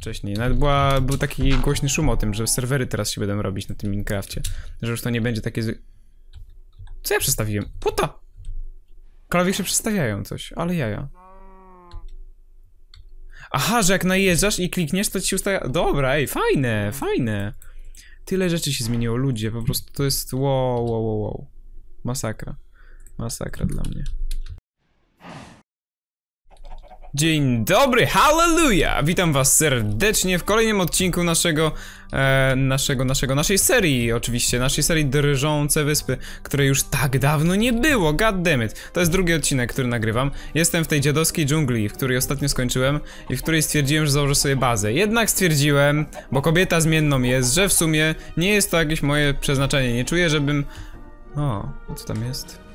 wcześniej. Nawet była, był taki głośny szum o tym, że serwery teraz się będą robić na tym Minecrafcie. Że już to nie będzie takie... Co ja przestawiłem? Puta! Klawisze przestawiają coś, ale jaja. Aha, że jak najeżdżasz i klikniesz, to ci się ustawia... Dobra, ej, fajne, fajne. Tyle rzeczy się zmieniło, ludzie, po prostu to jest wow, wow, wow, wow. Masakra. Masakra dla mnie. Dzień dobry, hallelujah! Witam was serdecznie w kolejnym odcinku naszego, e, naszego, naszego, naszej serii, oczywiście, naszej serii Drżące Wyspy, której już tak dawno nie było, goddammit. To jest drugi odcinek, który nagrywam. Jestem w tej dziadowskiej dżungli, w której ostatnio skończyłem i w której stwierdziłem, że założę sobie bazę. Jednak stwierdziłem, bo kobieta zmienną jest, że w sumie nie jest to jakieś moje przeznaczenie. Nie czuję, żebym... O, co tam jest?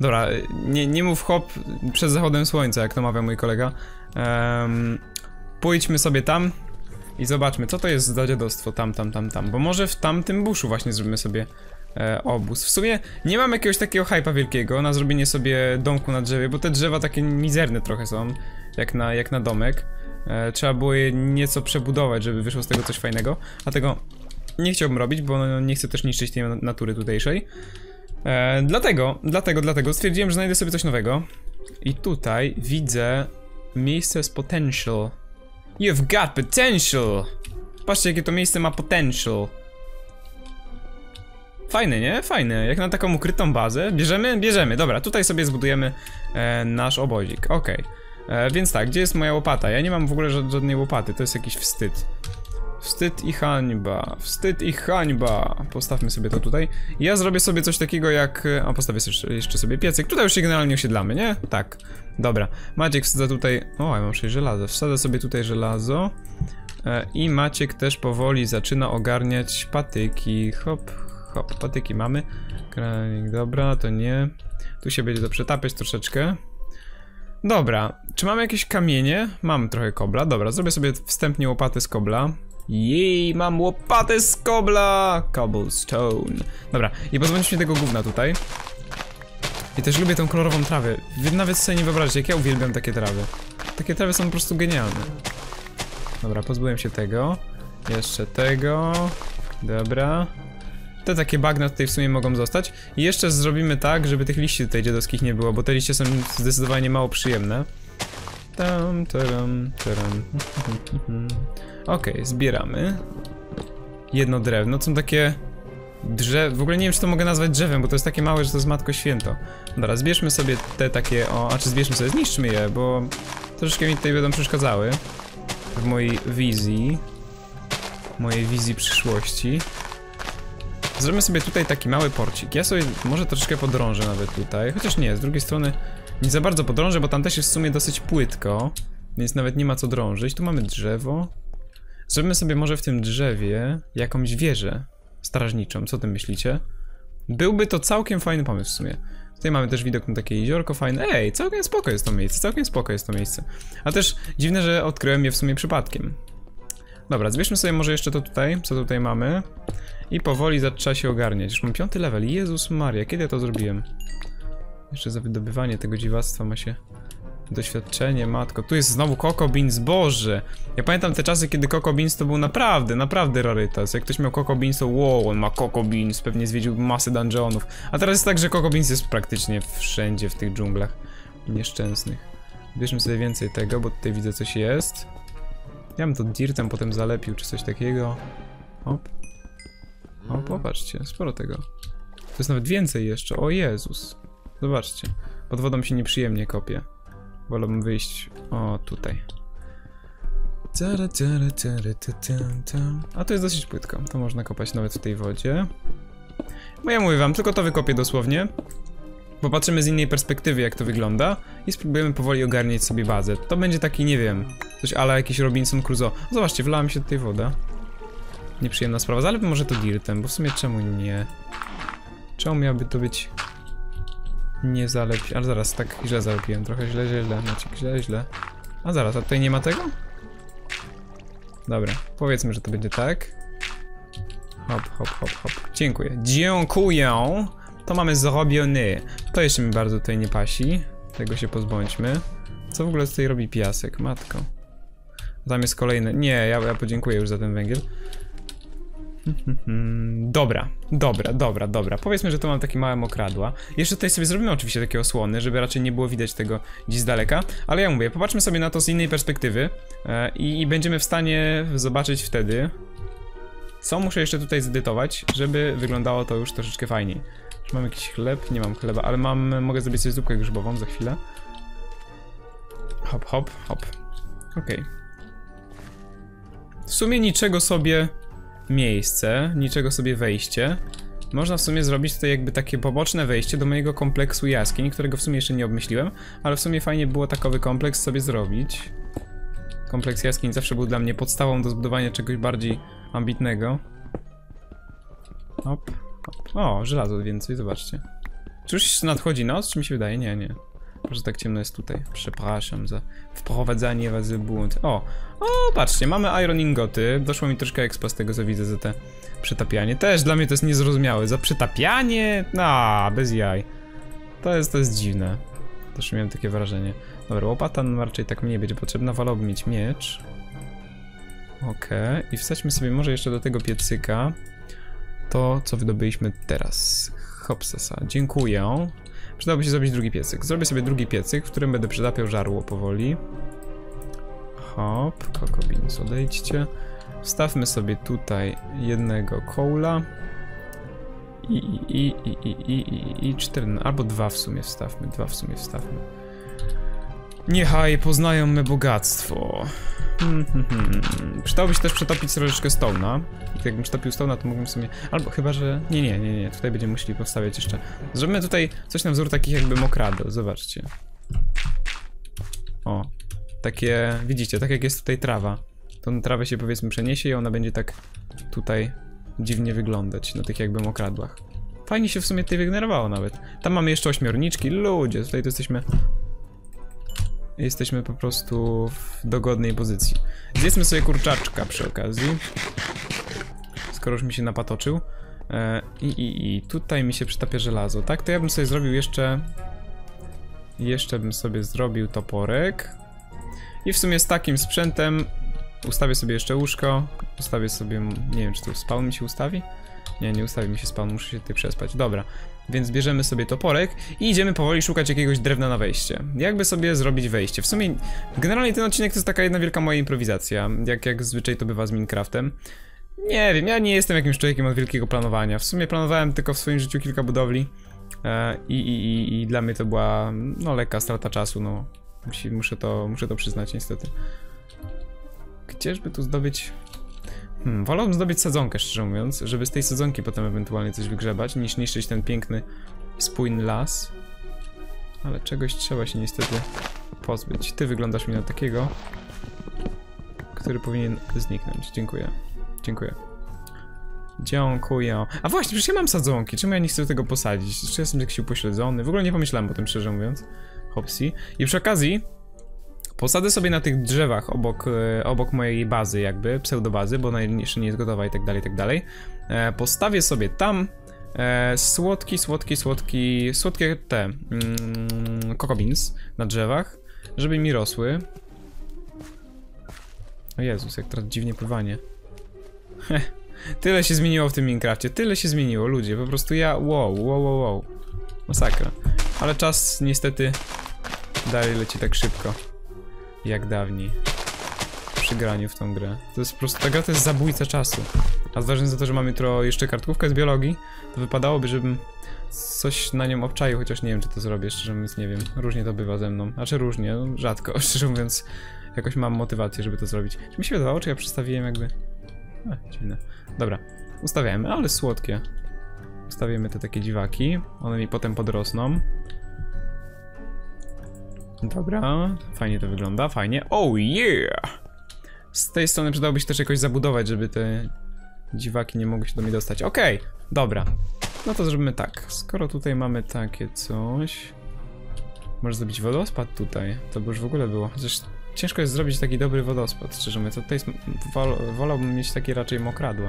Dobra, nie, nie mów hop przed zachodem słońca, jak to mawia mój kolega. Um, pójdźmy sobie tam i zobaczmy, co to jest za dziadostwo tam, tam, tam, tam. Bo może w tamtym buszu właśnie zrobimy sobie e, obóz. W sumie nie mam jakiegoś takiego hypa wielkiego na zrobienie sobie domku na drzewie, bo te drzewa takie mizerne trochę są, jak na, jak na domek. E, trzeba było je nieco przebudować, żeby wyszło z tego coś fajnego, a tego nie chciałbym robić, bo nie chcę też niszczyć tej natury tutejszej. E, dlatego, dlatego, dlatego stwierdziłem, że znajdę sobie coś nowego. I tutaj widzę miejsce z potential. You've got potential! Patrzcie, jakie to miejsce ma potential. Fajne, nie? Fajne. Jak na taką ukrytą bazę. Bierzemy? Bierzemy. Dobra, tutaj sobie zbudujemy e, nasz obozik. Okej. E, Więc tak, gdzie jest moja łopata? Ja nie mam w ogóle ża- żadnej łopaty, to jest jakiś wstyd. Wstyd i hańba, wstyd i hańba. Postawmy sobie to tutaj. Ja zrobię sobie coś takiego jak... A postawię jeszcze, jeszcze sobie piecyk. Tutaj już się generalnie osiedlamy, nie? Tak. Dobra. Maciek wsadza tutaj... O, ja mam 6 żelaza. Wsadzę sobie tutaj żelazo. E, I Maciek też powoli zaczyna ogarniać patyki. Hop, hop, patyki mamy. Kranik, dobra, to nie. Tu się będzie to przetapiać troszeczkę. Dobra, czy mamy jakieś kamienie? Mam trochę kobla, dobra, zrobię sobie wstępnie łopatę z kobla. Jej, mam łopatę z kobla! Cobblestone. Dobra, i pozbądźmy tego gówna tutaj. I też lubię tą kolorową trawę. Nawet sobie nie wyobraźcie, jak ja uwielbiam takie trawy. Takie trawy są po prostu genialne. Dobra, pozbyłem się tego. Jeszcze tego. Dobra. Te takie bagna tutaj w sumie mogą zostać. I jeszcze zrobimy tak, żeby tych liści tutaj dziadowskich nie było, bo te liście są zdecydowanie mało przyjemne. Tam, taram, taram. Okej, zbieramy. Jedno drewno, to są takie drzew... W ogóle nie wiem, czy to mogę nazwać drzewem, bo to jest takie małe, że to jest Matko Święto. Dobra, zbierzmy sobie te takie, o, a czy zbierzmy sobie, zniszczmy je, bo troszeczkę mi tutaj będą przeszkadzały. W mojej wizji. Mojej wizji przyszłości. Zrobimy sobie tutaj taki mały porcik. Ja sobie może troszeczkę podrążę nawet tutaj, chociaż nie, z drugiej strony nie za bardzo podrążę, bo tam też jest w sumie dosyć płytko, więc nawet nie ma co drążyć. Tu mamy drzewo. Zrobimy sobie może w tym drzewie jakąś wieżę strażniczą, co ty myślicie? Byłby to całkiem fajny pomysł w sumie. Tutaj mamy też widok na takie jeziorko fajne. Ej, całkiem spoko jest to miejsce, całkiem spoko jest to miejsce. A też dziwne, że odkryłem je w sumie przypadkiem. Dobra, zbierzmy sobie może jeszcze to tutaj, co tutaj mamy. I powoli zaczyna się ogarniać. Już mam piąty level. Jezus Maria, kiedy ja to zrobiłem? Jeszcze za wydobywanie tego dziwactwa ma się doświadczenie, matko. Tu jest znowu Coco Beans, Boże! Ja pamiętam te czasy, kiedy Coco Beans to był naprawdę, naprawdę rarytas. Jak ktoś miał Coco Beans, to wow, on ma Coco Beans, pewnie zwiedził masę dungeonów. A teraz jest tak, że Coco Beans jest praktycznie wszędzie w tych dżunglach nieszczęsnych. Bierzmy sobie więcej tego, bo tutaj widzę coś jest. Ja bym to dirtem potem zalepił, czy coś takiego. Hop. O, popatrzcie, sporo tego. To jest nawet więcej jeszcze, o Jezus. Zobaczcie, pod wodą się nieprzyjemnie kopie. Wolałbym wyjść, o, tutaj. A to jest dosyć płytko, to można kopać nawet w tej wodzie. Bo ja mówię wam, tylko to wykopię dosłownie. Popatrzymy z innej perspektywy, jak to wygląda i spróbujemy powoli ogarniać sobie bazę. To będzie taki, nie wiem, coś ala jakiś Robinson Crusoe. Zobaczcie, wlała mi się tutaj woda. Nieprzyjemna sprawa, zalewmy może to dirtem, bo w sumie czemu nie? Czemu miałaby to być nie zalepić? Ale zaraz, tak źle zalepiłem, trochę źle, źle, źle, znaczy źle, źle. A zaraz, a tutaj nie ma tego? Dobra, powiedzmy, że to będzie tak. Hop, hop, hop, hop. Dziękuję. Dziękuję. To mamy zrobione. To jeszcze mi bardzo tutaj nie pasi. Tego się pozbądźmy. Co w ogóle tutaj robi piasek, matko? Tam jest kolejny. Nie, ja, ja podziękuję już za ten węgiel. Dobra, dobra, dobra, dobra. Powiedzmy, że tu mam takie małe mokradła. Jeszcze tutaj sobie zrobimy oczywiście takie osłony, żeby raczej nie było widać tego gdzieś z daleka. Ale ja mówię, popatrzmy sobie na to z innej perspektywy e, i, i będziemy w stanie zobaczyć wtedy, co muszę jeszcze tutaj zedytować, żeby wyglądało to już troszeczkę fajniej. Czy mam jakiś chleb? Nie mam chleba, ale mam, mogę zrobić sobie zupkę grzybową za chwilę. Hop, hop, hop. Okej. W sumie niczego sobie miejsce, niczego sobie wejście. Można w sumie zrobić tutaj jakby takie poboczne wejście do mojego kompleksu jaskiń, którego w sumie jeszcze nie obmyśliłem, ale w sumie fajnie było takowy kompleks sobie zrobić. Kompleks jaskiń zawsze był dla mnie podstawą do zbudowania czegoś bardziej ambitnego. Hop. O, żelazo więcej, zobaczcie. Czy już nadchodzi noc, czy mi się wydaje? Nie, nie. Może tak ciemno jest tutaj. Przepraszam za wprowadzanie was w błąd. O, o, patrzcie, mamy iron ingoty. Doszło mi troszkę expa z tego, co widzę za te przetapianie. Też dla mnie to jest niezrozumiałe. Za przetapianie? No, bez jaj. To jest, to jest dziwne. Też miałem takie wrażenie. Dobra, łopata raczej tak mi nie będzie potrzebna. Wolałbym mieć miecz. Okej, okay. i wsadźmy sobie może jeszcze do tego piecyka to, co wydobyliśmy teraz. Hopsasa, dziękuję. Przydałoby się zrobić drugi piecyk. Zrobię sobie drugi piecyk, w którym będę przetapiał żarło powoli. Hop, kokobins, odejdźcie. Wstawmy sobie tutaj jednego kołla. I, i, i, i, i, i, i, cztery, albo dwa w sumie wstawmy, dwa w sumie wstawmy. Niechaj poznają me bogactwo. Hmm, hmm, hmm. Przydałoby się też przetopić troszeczkę stone'a. Jakbym przetopił stone'a, to mógłbym sobie... Albo chyba, że... Nie, nie, nie, nie. Tutaj będziemy musieli postawiać jeszcze... Zrobimy tutaj coś na wzór takich jakby mokradeł. Zobaczcie. O. Takie... Widzicie, tak jak jest tutaj trawa. Tą trawę się powiedzmy przeniesie i ona będzie tak tutaj dziwnie wyglądać na tych jakby mokradłach. Fajnie się w sumie tutaj wygenerowało nawet. Tam mamy jeszcze ośmiorniczki. Ludzie, tutaj to jesteśmy Jesteśmy po prostu w dogodnej pozycji. Zjedzmy sobie kurczaczka przy okazji. Skoro już mi się napatoczył. E, I, i, I tutaj mi się przytapia żelazo, tak? To ja bym sobie zrobił jeszcze... Jeszcze bym sobie zrobił toporek. I w sumie z takim sprzętem ustawię sobie jeszcze łóżko. Ustawię sobie... Nie wiem, czy tu spawn mi się ustawi? Nie, nie ustawi mi się spawn, muszę się tutaj przespać. Dobra, więc bierzemy sobie toporek i idziemy powoli szukać jakiegoś drewna na wejście. Jakby sobie zrobić wejście? W sumie, generalnie ten odcinek to jest taka jedna wielka moja improwizacja, jak, jak zwyczaj to bywa z Minecraftem. Nie wiem, ja nie jestem jakimś człowiekiem od wielkiego planowania. W sumie planowałem tylko w swoim życiu kilka budowli e, i, i, i, i dla mnie to była, no, lekka strata czasu, no. Musi, muszę, to, muszę to przyznać niestety. Gdzieżby tu zdobyć Hmm, wolałbym zdobyć sadzonkę, szczerze mówiąc, żeby z tej sadzonki potem ewentualnie coś wygrzebać, niż niszczyć ten piękny, spójny las. Ale czegoś trzeba się niestety pozbyć. Ty wyglądasz mi na takiego, który powinien zniknąć. Dziękuję. Dziękuję. Dziękuję. A właśnie, przecież ja mam sadzonki. Czemu ja nie chcę tego posadzić? Czy ja jestem jakiś upośledzony? W ogóle nie pomyślałem o tym, szczerze mówiąc. Hopsi. I przy okazji, Posadzę sobie na tych drzewach obok, e, obok mojej bazy jakby, pseudobazy, bo ona jeszcze nie jest gotowa i tak dalej, i tak dalej. E, postawię sobie tam e, słodki, słodki, słodki, słodkie te mm, na drzewach, żeby mi rosły. O Jezus, jak teraz dziwnie pływanie. Heh, tyle się zmieniło w tym Minecrafcie, tyle się zmieniło, ludzie, po prostu ja, wow, wow, wow, wow. Masakra. Ale czas niestety dalej leci tak szybko jak dawniej przy graniu w tą grę. To jest po prostu, ta gra to jest zabójca czasu. A zważając na to, że mamy jutro jeszcze kartkówkę z biologii, to wypadałoby, żebym coś na nią obczaił, chociaż nie wiem, czy to zrobię, szczerze mówiąc nie wiem. Różnie to bywa ze mną. Znaczy różnie, no, rzadko, szczerze mówiąc jakoś mam motywację, żeby to zrobić. Czy mi się wydawało, czy ja przestawiłem jakby... A, dziwne. Dobra, ustawiamy, ale słodkie. Ustawimy te takie dziwaki, one mi potem podrosną. Dobra, fajnie to wygląda, fajnie. Oh yeah! Z tej strony przydałoby się też jakoś zabudować, żeby te dziwaki nie mogły się do mnie dostać. Okej, okay, dobra. No to zrobimy tak. Skoro tutaj mamy takie coś... Może zrobić wodospad tutaj. To by już w ogóle było. Chociaż ciężko jest zrobić taki dobry wodospad, szczerze mówiąc. Tutaj jest... Wol... wolałbym mieć takie raczej mokradło.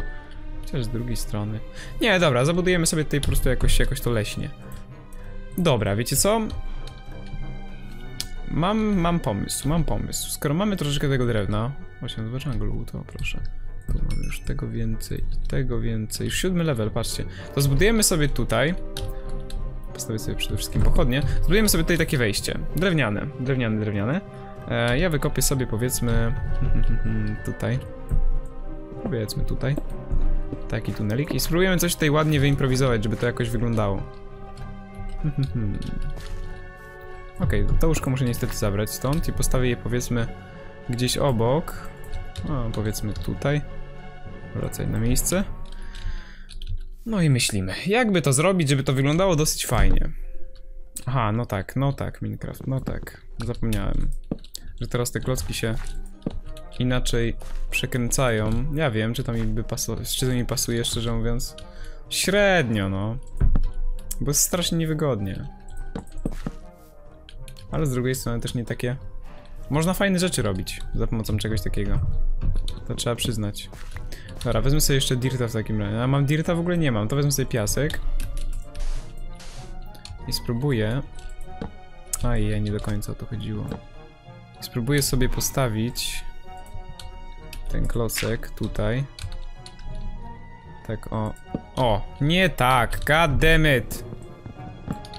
Chociaż z drugiej strony. Nie, dobra, zabudujemy sobie tutaj po prostu jakoś, jakoś to leśnie. Dobra, wiecie co? Mam, mam pomysł, mam pomysł. Skoro mamy troszeczkę tego drewna, właśnie dwa jungle, to proszę. Tu mamy już tego więcej, i tego więcej. Już siódmy level, patrzcie. To zbudujemy sobie tutaj. Postawię sobie przede wszystkim pochodnie. Zbudujemy sobie tutaj takie wejście. Drewniane, drewniane, drewniane. E, ja wykopię sobie powiedzmy tutaj. Powiedzmy tutaj. Taki tunelik i spróbujemy coś tutaj ładnie wyimprowizować, żeby to jakoś wyglądało. Okej, okay, to łóżko muszę niestety zabrać stąd i postawię je powiedzmy gdzieś obok. O, powiedzmy tutaj. Wracaj na miejsce. No i myślimy, jakby to zrobić, żeby to wyglądało dosyć fajnie. Aha, no tak, no tak, Minecraft, no tak. Zapomniałem, że teraz te klocki się inaczej przekręcają. Ja wiem, czy to mi by pasowało, czy to mi pasuje, szczerze mówiąc. Średnio, no. Bo jest strasznie niewygodnie. Ale z drugiej strony też nie takie... Można fajne rzeczy robić za pomocą czegoś takiego. To trzeba przyznać. Dobra, wezmę sobie jeszcze dirta w takim razie. A mam dirta? W ogóle nie mam. To wezmę sobie piasek. I spróbuję... Aj, ja nie do końca o to chodziło. Spróbuję sobie postawić ten klocek tutaj. Tak, o. O, nie tak, god damn it.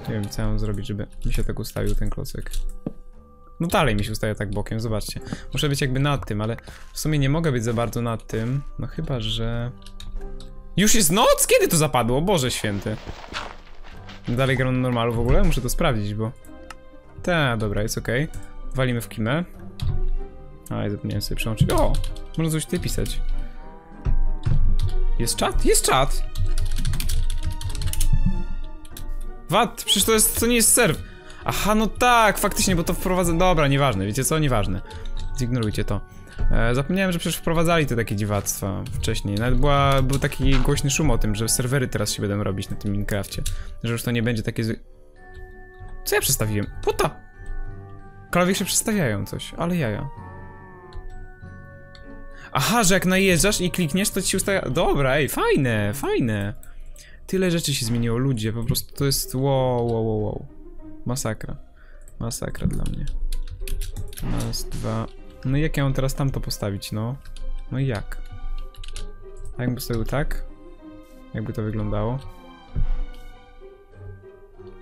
Nie wiem, co mam zrobić, żeby mi się tak ustawił ten klocek. No dalej mi się ustawia tak bokiem, zobaczcie. Muszę być jakby nad tym, ale w sumie nie mogę być za bardzo nad tym. No chyba, że... Już jest noc? Kiedy to zapadło? Boże święty. Dalej gram na normalu w ogóle? Muszę to sprawdzić, bo... Ta, dobra, jest ok. Walimy w kimę. A, ja zapomniałem sobie przełączyć. O! Można coś tutaj pisać. Jest czat? Jest czat! Wat? Przecież to jest, to nie jest serw. Aha, no tak, faktycznie, bo to wprowadzę... Dobra, nieważne, wiecie co? Nieważne. Zignorujcie to. E, zapomniałem, że przecież wprowadzali te takie dziwactwa wcześniej. Nawet była, był taki głośny szum o tym, że serwery teraz się będą robić na tym Minecrafcie. Że już to nie będzie takie... Co ja przestawiłem? Puta! Klawisze przestawiają coś, ale jaja. Aha, że jak najeżdżasz i klikniesz, to ci się ustawia... Dobra, ej, fajne, fajne. Tyle rzeczy się zmieniło, ludzie, po prostu to jest wow, wow, wow, wow. Masakra. Masakra dla mnie. Raz, dwa... No i jak ja mam teraz tamto postawić, no? No i jak? A jakby postawił tak? Jakby to wyglądało?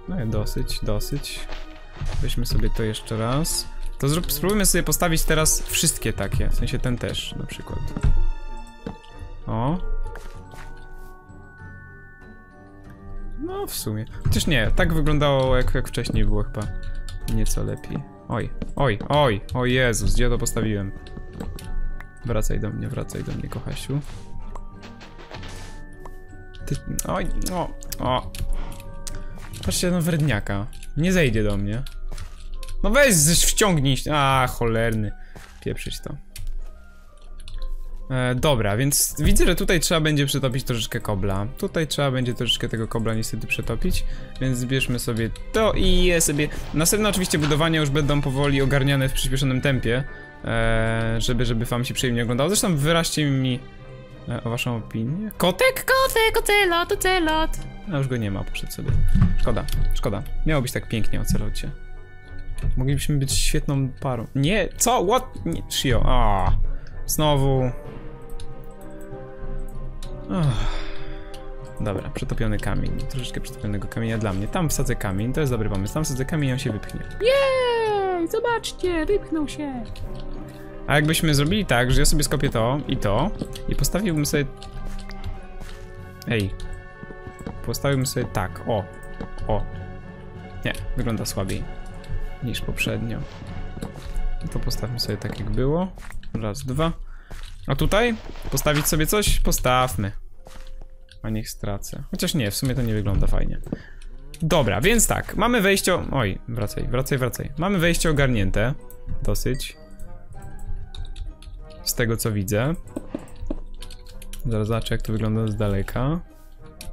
No i dosyć, dosyć. Weźmy sobie to jeszcze raz. To zrób, spróbujmy sobie postawić teraz wszystkie takie, w sensie ten też na przykład. O. No w sumie. Chociaż nie, tak wyglądało jak, jak wcześniej było chyba nieco lepiej. Oj, oj, oj, o Jezus, gdzie to postawiłem? Wracaj do mnie, wracaj do mnie, kochasiu. Ty, oj, o, o. Patrzcie na wredniaka. Nie zejdzie do mnie. No weź, wciągnij. A, cholerny. Pieprzyć to. E, dobra, więc widzę, że tutaj trzeba będzie przetopić troszeczkę kobla. Tutaj trzeba będzie troszeczkę tego kobla niestety przetopić, więc zbierzmy sobie to i je sobie... Następne oczywiście budowania już będą powoli ogarniane w przyspieszonym tempie, e, żeby, żeby wam się przyjemnie oglądało. Zresztą wyraźcie mi e, o waszą opinię. Kotek? Kotek, ocelot, ocelot! A już go nie ma, poszedł sobie. Szkoda, szkoda. Miało być tak pięknie o celocie. Moglibyśmy być świetną parą. Nie, co? What? Nie, Shio. A, znowu. Dobra, przetopiony kamień. Troszeczkę przetopionego kamienia dla mnie. Tam wsadzę kamień, to jest dobry pomysł. Tam wsadzę kamień i on się wypchnie. Jej! Zobaczcie, wypchnął się. A jakbyśmy zrobili tak, że ja sobie skopię to i to i postawiłbym sobie... Ej. Postawiłbym sobie tak, o. O. Nie, wygląda słabiej niż poprzednio. To postawmy sobie tak jak było. Raz, dwa. A tutaj? Postawić sobie coś? Postawmy. A niech stracę. Chociaż nie, w sumie to nie wygląda fajnie. Dobra, więc tak, mamy wejście... Oj, wracaj, wracaj, wracaj. Mamy wejście ogarnięte. Dosyć. Z tego co widzę. Zaraz zobaczę jak to wygląda z daleka.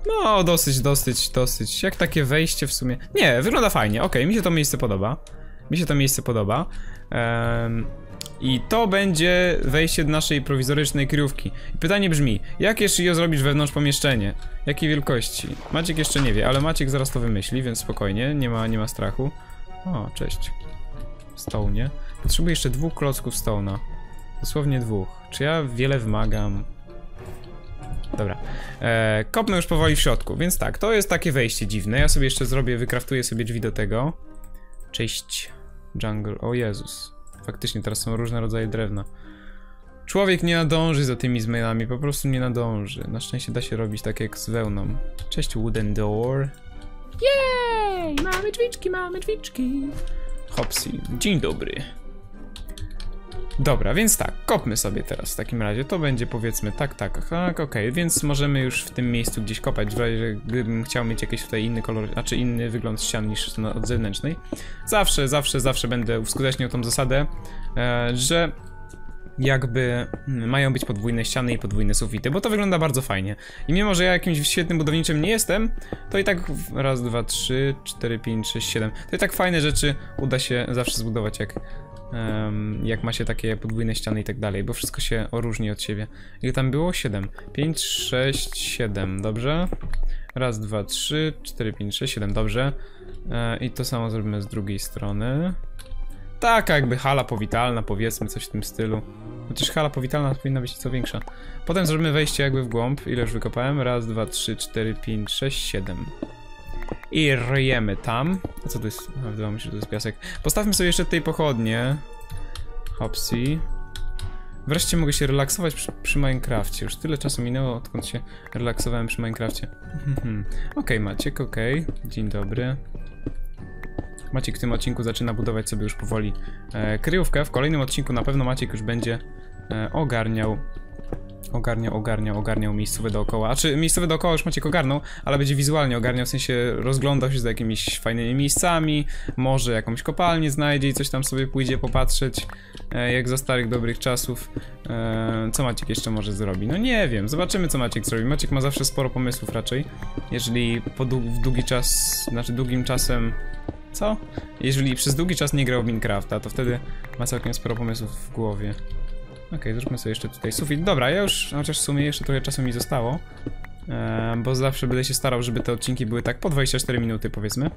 No, dosyć, dosyć, dosyć. Jak takie wejście w sumie... Nie, wygląda fajnie, okay, mi się to miejsce podoba. Mi się to miejsce podoba. Um, I to będzie wejście do naszej prowizorycznej kryjówki. Pytanie brzmi, jakie szyjo zrobisz wewnątrz pomieszczenie? Jakiej wielkości? Maciek jeszcze nie wie, ale Maciek zaraz to wymyśli, więc spokojnie, nie ma, nie ma strachu. O, cześć. stołnie. Potrzebuję jeszcze dwóch klocków stołna. Dosłownie dwóch. Czy ja wiele wymagam? Dobra. E, kopnę już powoli w środku, więc tak, to jest takie wejście dziwne. Ja sobie jeszcze zrobię, wykraftuję sobie drzwi do tego. Cześć, jungle. O Jezus. Faktycznie, teraz są różne rodzaje drewna. Człowiek nie nadąży za tymi zmianami, po prostu nie nadąży. Na szczęście da się robić tak jak z wełną. Cześć, wooden door. Jej, mamy drzwiczki, mamy drzwiczki. Hopsy. Dzień dobry. Dobra, więc tak, kopmy sobie teraz w takim razie. To będzie powiedzmy tak, tak, tak, okej, więc możemy już w tym miejscu gdzieś kopać, w razie gdybym chciał mieć jakiś tutaj inny kolor, znaczy inny wygląd ścian niż od zewnętrznej. Zawsze, zawsze, zawsze będę uskuteczniał tą zasadę, e, że jakby mm, mają być podwójne ściany i podwójne sufity, bo to wygląda bardzo fajnie. I mimo, że ja jakimś świetnym budowniczym nie jestem, to i tak raz, dwa, trzy, cztery, pięć, sześć, siedem. To i tak fajne rzeczy uda się zawsze zbudować, jak, jak ma się takie podwójne ściany i tak dalej, bo wszystko się różni od siebie. Ile tam było? Siedem. Pięć, sześć, siedem, dobrze? Raz, dwa, trzy, cztery, pięć, sześć, siedem, dobrze. E, I to samo zrobimy z drugiej strony. Taka jakby hala powitalna, powiedzmy, coś w tym stylu. Chociaż hala powitalna powinna być co większa. Potem zrobimy wejście jakby w głąb. Ile już wykopałem? Raz, dwa, trzy, cztery, pięć, sześć, siedem. I ryjemy tam. A co to jest? A, wydawało mi się, że to jest piasek. Postawmy sobie jeszcze tutaj pochodnie. Hopsy. Wreszcie mogę się relaksować przy, przy Minecrafcie. Już tyle czasu minęło, odkąd się relaksowałem przy Minecrafcie. Mhm. Okej, Maciek, okej. Dzień dobry. Maciek w tym odcinku zaczyna budować sobie już powoli e, kryjówkę. W kolejnym odcinku na pewno Maciek już będzie e, ogarniał ogarniał, ogarniał, ogarniał miejscowe dookoła. A czy miejscowe dookoła już Maciek ogarnął, ale będzie wizualnie ogarniał, w sensie rozglądał się za jakimiś fajnymi miejscami, może jakąś kopalnię znajdzie i coś tam sobie pójdzie popatrzeć, e, jak za starych dobrych czasów. E, co Maciek jeszcze może zrobi? No nie wiem, zobaczymy co Maciek zrobi. Maciek ma zawsze sporo pomysłów raczej. Jeżeli po w długi czas, znaczy długim czasem co? Jeżeli przez długi czas nie grał w Minecrafta, to wtedy ma całkiem sporo pomysłów w głowie. Okej, zróbmy sobie jeszcze tutaj sufit. Dobra, ja już, chociaż w sumie jeszcze trochę czasu mi zostało. E, bo zawsze będę się starał, żeby te odcinki były tak po 24 minuty powiedzmy.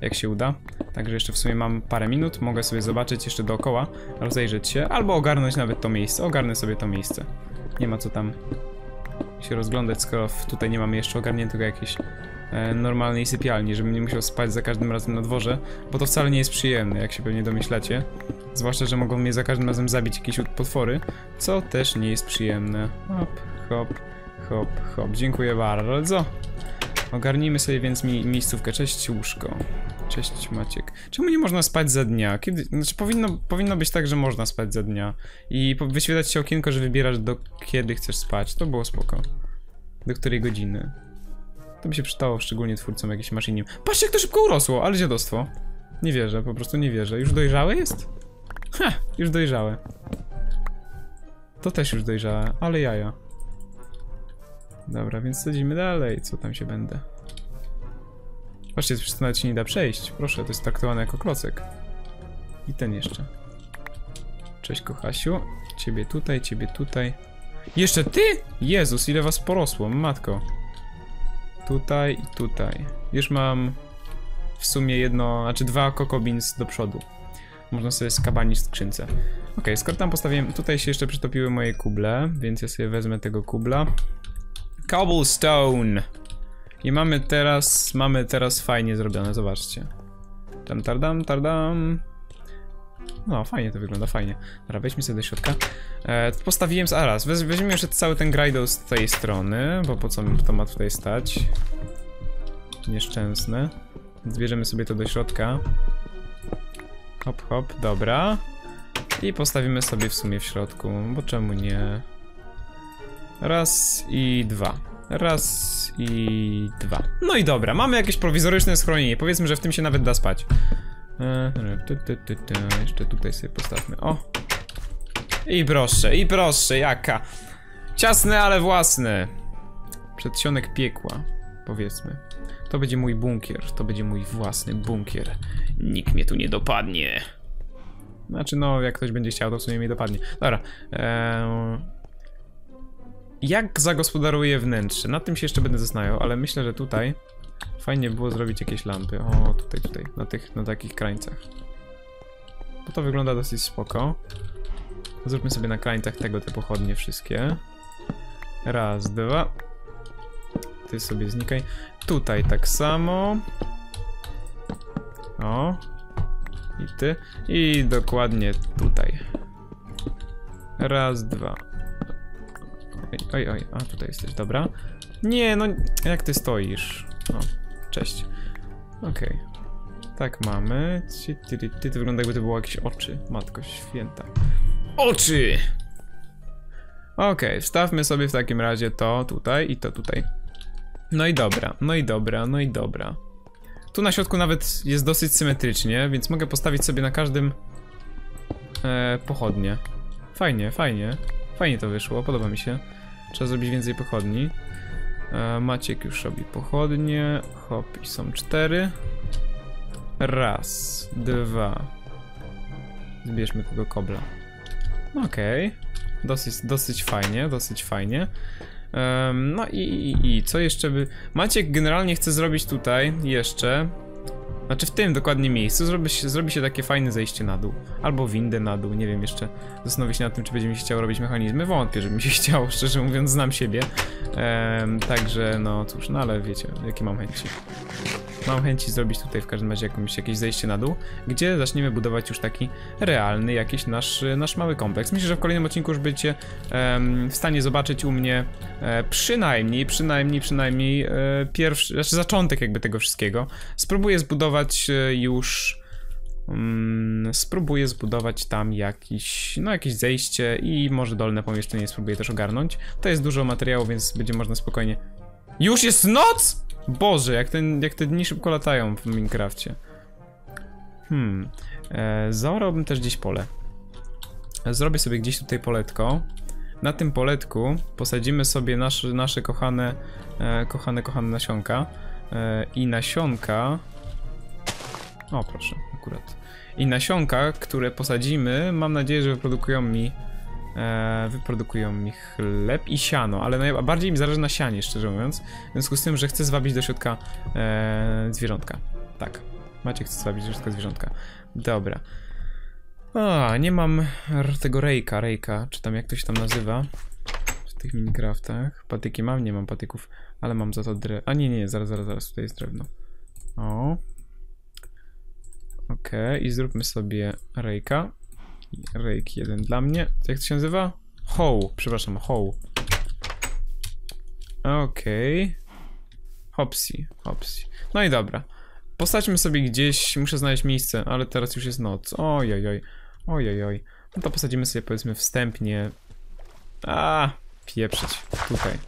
Jak się uda. Także jeszcze w sumie mam parę minut, mogę sobie zobaczyć jeszcze dookoła, rozejrzeć się, albo ogarnąć nawet to miejsce. Ogarnę sobie to miejsce. Nie ma co tam się rozglądać, skoro tutaj nie mamy jeszcze ogarniętego jakiejś e, normalnej sypialni, żebym nie musiał spać za każdym razem na dworze, bo to wcale nie jest przyjemne, jak się pewnie domyślacie. Zwłaszcza, że mogą mnie za każdym razem zabić jakieś potwory, co też nie jest przyjemne. Hop, hop, hop, hop. Dziękuję bardzo. Ogarnijmy sobie więc mi miejscówkę. Cześć łóżko. Cześć Maciek. Czemu nie można spać za dnia? Kiedy... Znaczy powinno, powinno być tak, że można spać za dnia. I wyświetlać się okienko, że wybierasz do kiedy chcesz spać. To było spoko. Do której godziny. To by się przydało szczególnie twórcom jakiejś maszynie. Patrzcie jak to szybko urosło, ale dziadostwo. Nie wierzę, po prostu nie wierzę. Już dojrzałe jest? Ha, już dojrzałe. To też już dojrzałe, ale jaja. Dobra, więc sadzimy dalej, co tam się będę. Patrzcie, przez to nawet się nie da przejść. Proszę, to jest traktowane jako klocek. I ten jeszcze. Cześć kochasiu. Ciebie tutaj, ciebie tutaj. Jeszcze ty? Jezus, ile was porosło, matko. Tutaj i tutaj. Już mam w sumie jedno, znaczy dwa kokobins do przodu. Można sobie skabanić skrzynce. Ok, skoro tam postawiłem, tutaj się jeszcze przytopiły moje kuble, więc ja sobie wezmę tego kubla. Cobblestone! I mamy teraz, mamy teraz fajnie zrobione, zobaczcie. Tam tardam, tardam. No, fajnie to wygląda, fajnie. Dobra, wejdźmy sobie do środka. E, postawiłem zaraz, weź, weźmiemy jeszcze cały ten grajdo z tej strony, bo po co to ma tutaj stać? Nieszczęsne. Więc bierzemy sobie to do środka. Hop, hop, dobra. I postawimy sobie w sumie w środku, bo czemu nie? Raz i dwa. Raz i dwa. No i dobra, mamy jakieś prowizoryczne schronienie. Powiedzmy, że w tym się nawet da spać. E. Jeszcze tutaj sobie postawmy. O! I proszę, i proszę, jaka. Ciasne, ale własne. Przedsionek piekła, powiedzmy. To będzie mój bunkier, to będzie mój własny bunkier. Nikt mnie tu nie dopadnie. Znaczy, no, jak ktoś będzie chciał, to w sumie mnie dopadnie. Dobra. Eee... Jak zagospodaruję wnętrze? Nad tym się jeszcze będę zastanawiał, ale myślę, że tutaj fajnie było zrobić jakieś lampy. O, tutaj, tutaj, na tych, na takich krańcach. bo to wygląda dosyć spoko. Zróbmy sobie na krańcach tego te pochodnie wszystkie. Raz, dwa. Ty sobie znikaj. Tutaj tak samo. O. I ty. I dokładnie tutaj. Raz, dwa. Oj, oj, oj. A, tutaj jesteś, dobra. Nie, no, jak ty stoisz? O, cześć. Okej. Tak mamy. Ty, to wygląda jakby to było jakieś oczy. Matko święta. Oczy! Okej, wstawmy sobie w takim razie to tutaj i to tutaj. No i dobra, no i dobra, no i dobra. Tu na środku nawet jest dosyć symetrycznie, więc mogę postawić sobie na każdym e, pochodnie. Fajnie, fajnie. Fajnie to wyszło, podoba mi się. Trzeba zrobić więcej pochodni. E, Maciek już robi pochodnie. Hop, i są cztery. Raz, dwa. Zbierzmy tego kobla. Okej. Dosyć, dosyć fajnie, dosyć fajnie. Em, no i, i, i co jeszcze by... Maciek generalnie chce zrobić tutaj jeszcze... Znaczy w tym dokładnie miejscu zrobi się, zrobi się takie fajne zejście na dół. Albo windę na dół, nie wiem jeszcze. Zastanowię się nad tym, czy będzie mi się chciało robić mechanizmy. Wątpię, żeby mi się chciało, szczerze mówiąc, znam siebie. Em, także no cóż, no ale wiecie, jakie mam chęci. Mam chęci zrobić tutaj w każdym razie jakąś, jakieś zejście na dół, gdzie zaczniemy budować już taki realny jakiś nasz, nasz mały kompleks. Myślę, że w kolejnym odcinku już będziecie em, w stanie zobaczyć u mnie e, przynajmniej, przynajmniej, przynajmniej e, pierwszy, znaczy zaczątek jakby tego wszystkiego. Spróbuję zbudować e, już mm, spróbuję zbudować tam jakiś, no jakieś zejście i może dolne pomieszczenie spróbuję też ogarnąć. To jest dużo materiału, więc będzie można spokojnie... Już jest noc?! Boże, jak, ten, jak te dni szybko latają w Minecrafcie. Hmm. E, zaorałbym też gdzieś pole. Zrobię sobie gdzieś tutaj poletko. Na tym poletku posadzimy sobie nasze, nasze kochane, e, kochane, kochane nasionka. E, I nasionka... O, proszę, akurat. I nasionka, które posadzimy, mam nadzieję, że wyprodukują mi e, wyprodukują mi chleb i siano, ale najbardziej mi zależy na sianie, szczerze mówiąc. W związku z tym, że chcę zwabić do środka e, zwierzątka. Tak, Maciek chce zwabić do środka zwierzątka. Dobra. A, nie mam tego rejka, rejka, czy tam jak to się tam nazywa w tych Minecraftach. Patyki mam, nie mam patyków, ale mam za to dre... A nie, nie, zaraz, zaraz, zaraz, tutaj jest drewno. O. Okej, i zróbmy sobie rejka. Rake jeden dla mnie. Jak to się nazywa? Hoe, przepraszam, hoe. Okej. Hopsi, hopsi. No i dobra. Postaćmy sobie gdzieś, muszę znaleźć miejsce, ale teraz już jest noc. Ojojoj, ojojoj. No to posadzimy sobie powiedzmy wstępnie. A, pieprzyć. Tutaj.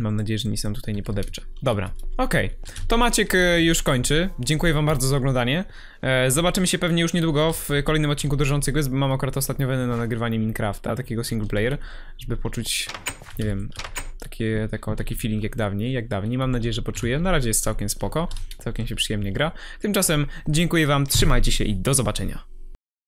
Mam nadzieję, że nic nam tutaj nie podepcze. Dobra, okej. To Maciek e, już kończy. Dziękuję wam bardzo za oglądanie. E, Zobaczymy się pewnie już niedługo w kolejnym odcinku Drżących Gwiazd, bo mam akurat ostatnio wenę na nagrywanie Minecrafta, takiego single player, żeby poczuć, nie wiem, takie, tako, taki feeling jak dawniej, jak dawniej. Mam nadzieję, że poczuję. Na razie jest całkiem spoko, całkiem się przyjemnie gra. Tymczasem dziękuję wam, trzymajcie się i do zobaczenia.